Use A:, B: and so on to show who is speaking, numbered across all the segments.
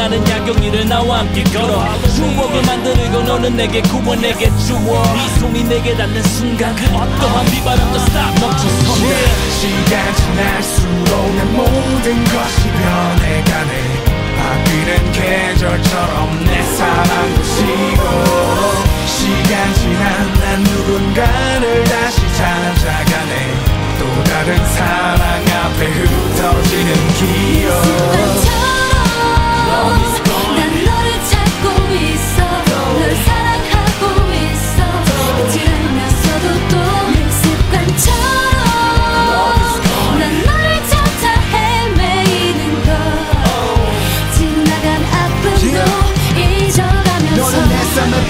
A: 나는 야경이를 나와 함께 걸어. 추억을 만들고 너는 내게 구원 내게 주어 이 손이 내게 닿는 순간 그 어떠한 비바람도 stop 멈춰선다.
B: 시간 지날수록 내 모든 것이 변해가네. 바뀌는 계절처럼 내 사랑도 식고. 시간 지난 난 누군가를 다시 찾아가네. 또 다른 사랑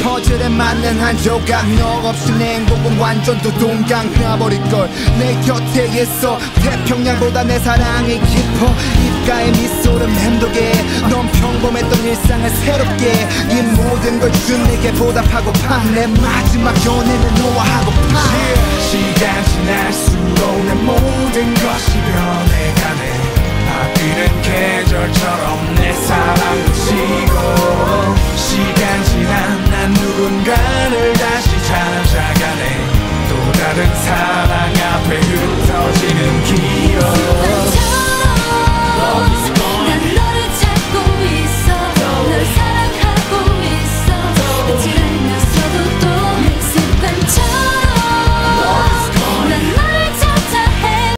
C: 퍼즐에 맞는 한 조각. 너 없이 내 행복은 완전 또 동강. 나버릴걸. 내 곁에 있어 태평양보다 내 사랑이 깊어. 입가에 미소를 맴도게. 넌 평범했던 일상을 새롭게. 이 모든 걸 준 내게 보답하고파 내 마지막 연애는 너와 하고파
B: 시간 지날수록 지